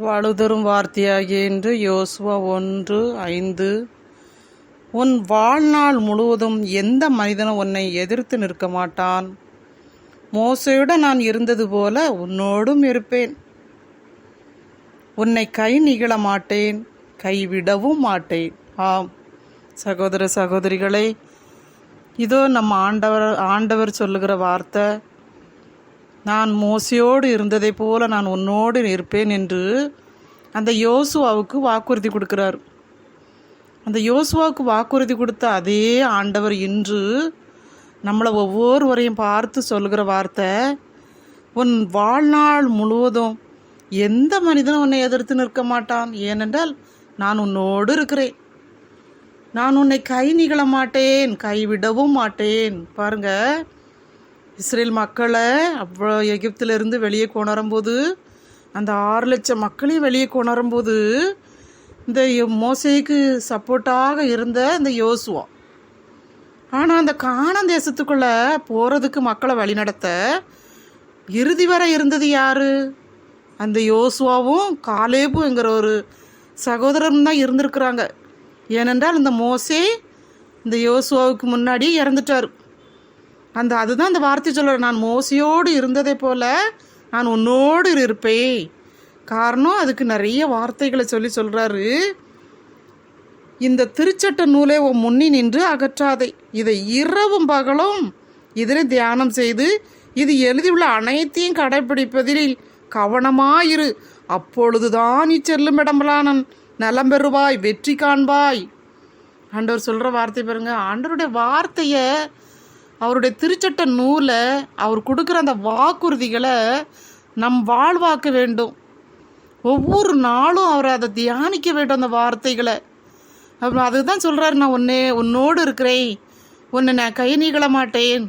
வலுதரும் வார்த்தையாகிய என்று யோசுவா ஒன்று ஐந்து. உன் வாழ்நாள் முழுவதும் எந்த மனிதனும் உன்னை எதிர்த்து நிற்க மாட்டான். மோசையுடன் நான் இருந்தது போல உன்னோடும் இருப்பேன். உன்னை கை நிகழ மாட்டேன் கைவிடவும் மாட்டேன். ஆம் சகோதர சகோதரிகளே இதோ நம்ம ஆண்டவர் ஆண்டவர் சொல்லுகிற வார்த்தை. நான் மோசையோடு இருந்ததைப் போல நான் உன்னோடு இருப்பேன் என்று அந்த யோசுவாவுக்கு வாக்குறுதி கொடுக்கிறார். அந்த யோசுவாவுக்கு வாக்குறுதி கொடுத்த அதே ஆண்டவர் இன்று நம்மளை ஒவ்வொருவரையும் பார்த்து சொல்லுகிற வார்த்தை உன் வாழ்நாள் முழுவதும் எந்த மனிதனும் உன்னை எதிர்த்து நிற்க மாட்டான். ஏனென்றால் நான் உன்னோடு இருக்கிறேன். நான் உன்னை கை நிகழ மாட்டேன் கைவிடவும் மாட்டேன். பாருங்கள் இஸ்ரேல் மக்களை அவ்வளோ எகிப்திலிருந்து வெளியே கொணரும்போது அந்த ஆறு லட்சம் மக்களையும் வெளியே கொணரும்போது இந்த மோசைக்கு சப்போர்ட்டாக இருந்த இந்த யோசுவா. ஆனால் அந்த காணம் தேசத்துக்குள்ளே போகிறதுக்கு மக்களை வழிநடத்த இறுதி வரை இருந்தது யாரு? அந்த யோசுவாவும் காலேபுங்கிற ஒரு சகோதரரும் தான் இருந்திருக்கிறாங்க. ஏனென்றால் இந்த மோசே இந்த யோசுவாவுக்கு முன்னாடி இறந்துட்டார். அந்த அதுதான் அந்த வார்த்தை சொல்கிறேன் நான் மோசையோடு இருந்ததை போல நான் உன்னோடு இருப்பேன். காரணம் அதுக்கு நிறைய வார்த்தைகளை சொல்லி சொல்கிறாரு இந்த திருச்சட்ட நூலை உன் முன்னி நின்று அகற்றாதே. இதை இரவும் பகலும் இதனை தியானம் செய்து இது எழுதியுள்ள அனைத்தையும் கடைபிடிப்பதில் கவனமாயிரு. அப்பொழுதுதான் நீ செல்லும் இடமெல்லாம் நலம் பெறுவாய் வெற்றி காண்பாய். ஆண்டவர் சொல்கிற வார்த்தை பாருங்க ஆண்டவருடைய வார்த்தையை அவருடைய திருச்சட்ட நூலை அவர் கொடுக்குற அந்த வாக்குறுதிகளை நம் வாழ்வாக்க வேண்டும். ஒவ்வொரு நாளும் அவர் அதை தியானிக்க வேண்டும் அந்த வார்த்தைகளை. அப்புறம் அதுதான் சொல்கிறாரு நான் உன்னே உன்னோடு இருக்கிறேன். உன்னை நான் கை நீகள மாட்டேன்.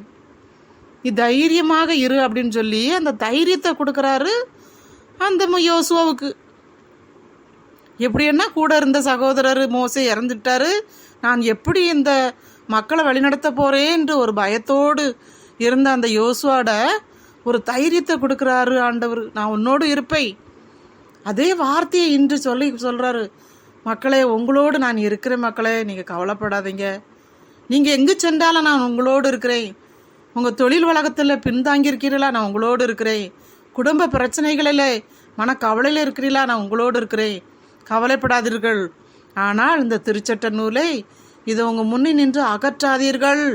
நீ தைரியமாக இரு அப்படின்னு சொல்லி அந்த தைரியத்தை கொடுக்குறாரு அந்த யோசுவாவுக்கு. எப்படி என்ன கூட இருந்த சகோதரர் மோசை இறந்துட்டாரு. நான் எப்படி இந்த மக்களை வழிநடத்த போறேன்று ஒரு பயத்தோடு இருந்த அந்த யோசுவாட ஒரு தைரியத்தை கொடுக்குறாரு ஆண்டவர். நான் உன்னோடு இருப்பேன். அதே வார்த்தையை இன்று சொல்லி சொல்கிறாரு மக்களே உங்களோடு நான் இருக்கிறேன் மக்களே. நீங்கள் கவலைப்படாதீங்க. நீங்கள் எங்கே சென்றாலும் நான் உங்களோடு இருக்கிறேன். உங்கள் தொழில் வழக்கத்தில் பின்தாங்கியிருக்கிறீர்களா நான் உங்களோடு இருக்கிறேன். குடும்ப பிரச்சனைகளில் மனக்கவலையில் இருக்கிறீங்களா நான் உங்களோடு இருக்கிறேன். கவலைப்படாதீர்கள். ஆனால் இந்த திருச்சட்ட நூலை இதை உங்கள் முன்னே நின்று அகற்றாதீர்கள்.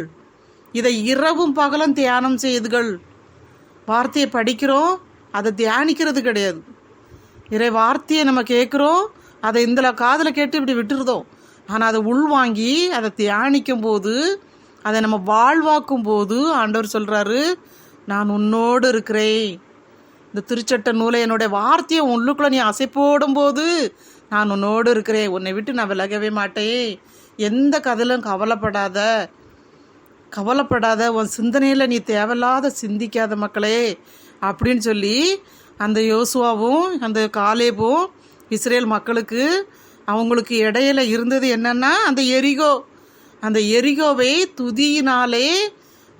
இதை இரவும் பகலும் தியானம் செய்துகள். வார்த்தையை படிக்கிறோம் அதை தியானிக்கிறது கிடையாது. இறை வார்த்தையை நம்ம கேட்குறோம் அதை இந்த காதில் கேட்டு இப்படி விட்டுருதோம். ஆனால் அதை உள்வாங்கி அதை தியானிக்கும் போது அதை நம்ம வாழ்வாக்கும் போது ஆண்டவர் சொல்கிறாரு நான் உன்னோடு இருக்கிறேன். இந்த திருச்சட்ட நூலை என்னுடைய வார்த்தையை உள்ளுக்குள்ளே நீ அசை போடும்போது நான் உன்னோடு இருக்கிறேன். உன்னை விட்டு நான் விலகவே மாட்டேன். எந்த கதையிலும் கவலைப்படாத கவலைப்படாத உன் சிந்தனையில் நீ தேவையில்லாத சிந்திக்காத மக்களே அப்படின்னு சொல்லி அந்த யோசுவாவும் அந்த காலேபும் இஸ்ரேல் மக்களுக்கு அவங்களுக்கு இடையில இருந்தது என்னன்னா அந்த எரிகோ. அந்த எரிகோவை துதியினாலே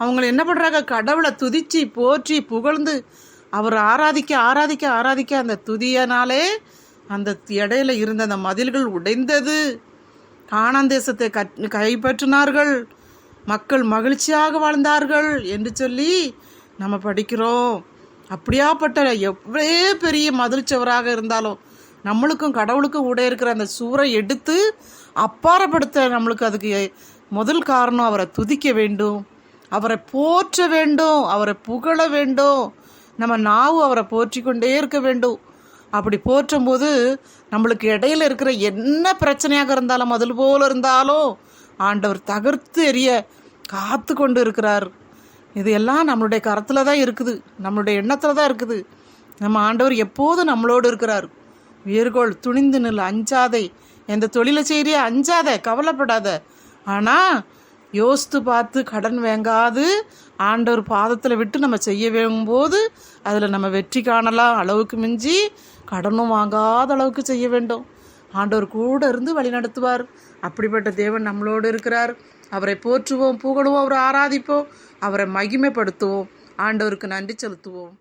அவங்களை என்ன பண்ணுறாங்க கடவுளை துதிச்சு போற்றி புகழ்ந்து அவர் ஆராதிக்க ஆராதிக்க ஆராதிக்க அந்த துதியனாலே அந்த இடையில இருந்த அந்த மதில்கள் உடைந்தது. கானான் கட் கைப்பற்றினார்கள். மக்கள் மகிழ்ச்சியாக வாழ்ந்தார்கள் என்று சொல்லி நம்ம படிக்கிறோம். அப்படியாப்பட்ட எவ்வளோ பெரிய மதில் சுவராக இருந்தாலும் நம்மளுக்கும் கடவுளுக்கும் கூட இருக்கிற அந்த சுவரை எடுத்து அப்பாரப்படுத்த நம்மளுக்கு அதுக்கு முதல் காரணம் அவரை துதிக்க வேண்டும். அவரை போற்ற வேண்டும். அவரை புகழ வேண்டும். நம்ம நாவு அவரை போற்றி கொண்டே இருக்க வேண்டும். அப்படி போற்றும் போது நம்மளுக்கு இடையில இருக்கிற என்ன பிரச்சனையாக இருந்தாலும் முதல் போல இருந்தாலும் ஆண்டவர் தகர்த்து எரிய காத்து கொண்டு இருக்கிறார். இது எல்லாம் நம்மளுடைய கரத்தில் தான் இருக்குது. நம்மளுடைய எண்ணத்தில் தான் இருக்குது. நம்ம ஆண்டவர் எப்போதும் நம்மளோடு இருக்கிறார்? வீர்கோள் துணிந்து நில் அஞ்சாதே. எந்த தொழிலை செய்கிறியா அஞ்சாத. கவலைப்படாத. ஆனால் யோசித்து பார்த்து கடன் வாங்காது. ஆண்டவர் பாதத்தில் விட்டு நம்ம செய்ய போது அதில் நம்ம வெற்றி காணலாம். அளவுக்கு மிஞ்சி கடனும் வாங்காத அளவுக்கு செய்ய வேண்டும். ஆண்டவர் கூட இருந்து வழி நடத்துவார். அப்படிப்பட்ட தேவன் நம்மளோடு இருக்கிறார். அவரை போற்றுவோம் புகழுவோம் அவரை ஆராதிப்போம் அவரை மகிமைப்படுத்துவோம். ஆண்டவருக்கு நன்றி செலுத்துவோம்.